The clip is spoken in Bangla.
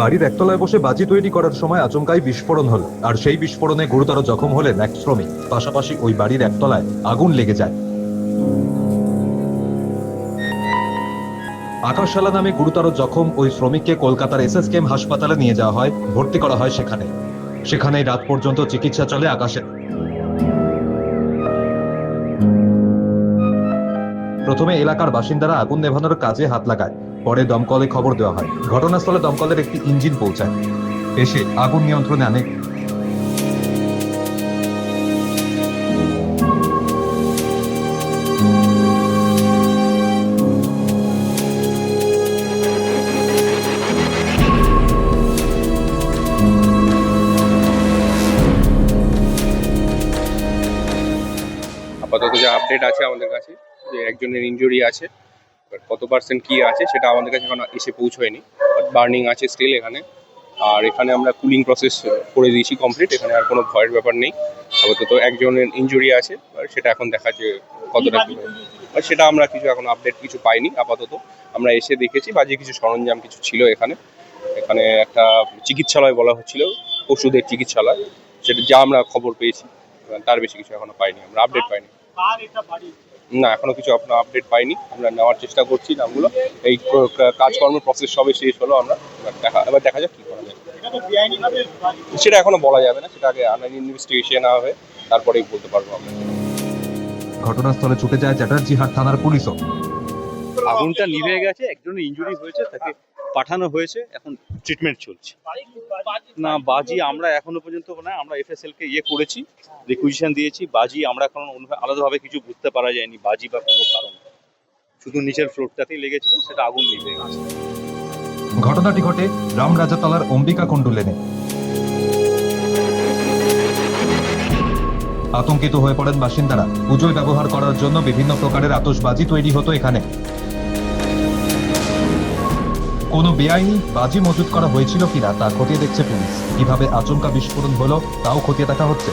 বাড়ির একতলায় বসে বাজি তৈরি করার সময় আচমকাই বিস্ফোরণ হল, আর সেই বিস্ফোরণে গুরুতর জখম হলেন এক শ্রমিক। পাশাপাশি ওই বাড়ির একতলায় আগুন লেগে যায়। আকাশ শালা নামে গুরুতর জখম ওই শ্রমিককে কলকাতার এসএসকেএম হাসপাতালে নিয়ে যাওয়া হয়, ভর্তি করা হয় সেখানে। সেখানেই রাত পর্যন্ত চিকিৎসা চলে আকাশের প্রথমে এলাকার বাসিন্দারা আগুন নেভানোর কাজে হাত লাগায়, পরে দমকলে খবর দেওয়া হয়। ঘটনাস্থলে দমকলের একটি ইঞ্জিন পৌঁছায়। এসে আগুন নিয়ন্ত্রণে আনে আপাতত যা আপডেট আছে আমাদের কাছে, যে একজনের ইনজুরি আছে কত পার্সেন্ট কি আছে সেটা আমাদের কাছে এখন এসে পৌঁছয়নি বাট বার্নিং আছে স্টিল এখানে। আর এখানে আমরা কুলিং প্রসেস করে দিয়েছি কমপ্লিট এখানে আর কোনো ভয়ের ব্যাপার নেই। আপাতত একজনের ইনজুরি আছে সেটা এখন দেখা যে কতটা কি আর সেটা আমরা কিছু এখন আপডেট কিছু পাইনি আপাতত। আমরা এসে দেখেছি, বাজে কিছু সরঞ্জাম কিছু ছিল এখানে। এখানে একটা চিকিৎসালয় বলা হচ্ছিল পশুদের চিকিৎসালয়, সেটা যা আমরা খবর পেয়েছি তার বেশি কিছু এখনও পাইনি, আমরা আপডেট পাইনি। না এখনও কিছু আপনার আপডেট পাইনি। আমরা নেওয়ার চেষ্টা করছি নামগুলো। এই ক- ক- কাজকর্মের প্রসেস সবে শেষ হলো আমরা এবার দেখা এবার দেখা যাক কি করা যায়। সেটা এখনও বলা যাবে না সেটা আগে ইনভেস্টিগেশন হবে তারপরেই বলতে পারব আমরা। ঘটনাস্থলে ছুটে যায় চ্যাটার্জিহাট থানার পুলিশও। আগুনটা নিভে গেছে একজনের ইনজুরি হয়েছে তাকে পাঠানো হয়েছে এখন ট্রিটমেন্ট চলছে। না বাজি আমরা এখনও পর্যন্ত না আমরা এফএসএল কে ইয়ে করেছি রিকুইজিশন দিয়েছি বাজি আমরা এখন আলাদাভাবে কিছু বুঝতে পারা যায়নি বাজি বা কোনো কারণ। শুধু নিচের ফ্লোরটাতেই লেগেছিল সেটা আগুন নিভে গেছে। ঘটনাটি ঘটে রামরাজাতলার অম্বিকা কুণ্ডু লেনে আতঙ্কিত হয়ে পড়েন বাসিন্দারা। পুজোয় ব্যবহার করার জন্য বিভিন্ন প্রকারের আতশবাজি তৈরি হতো এখানে। কোনো বেআইনি বাজি মজুত করা হয়েছিল কিনা তা খতিয়ে দেখছে পুলিশ কীভাবে আচমকা বিস্ফোরণ হলো, তাও খতিয়ে দেখা হচ্ছে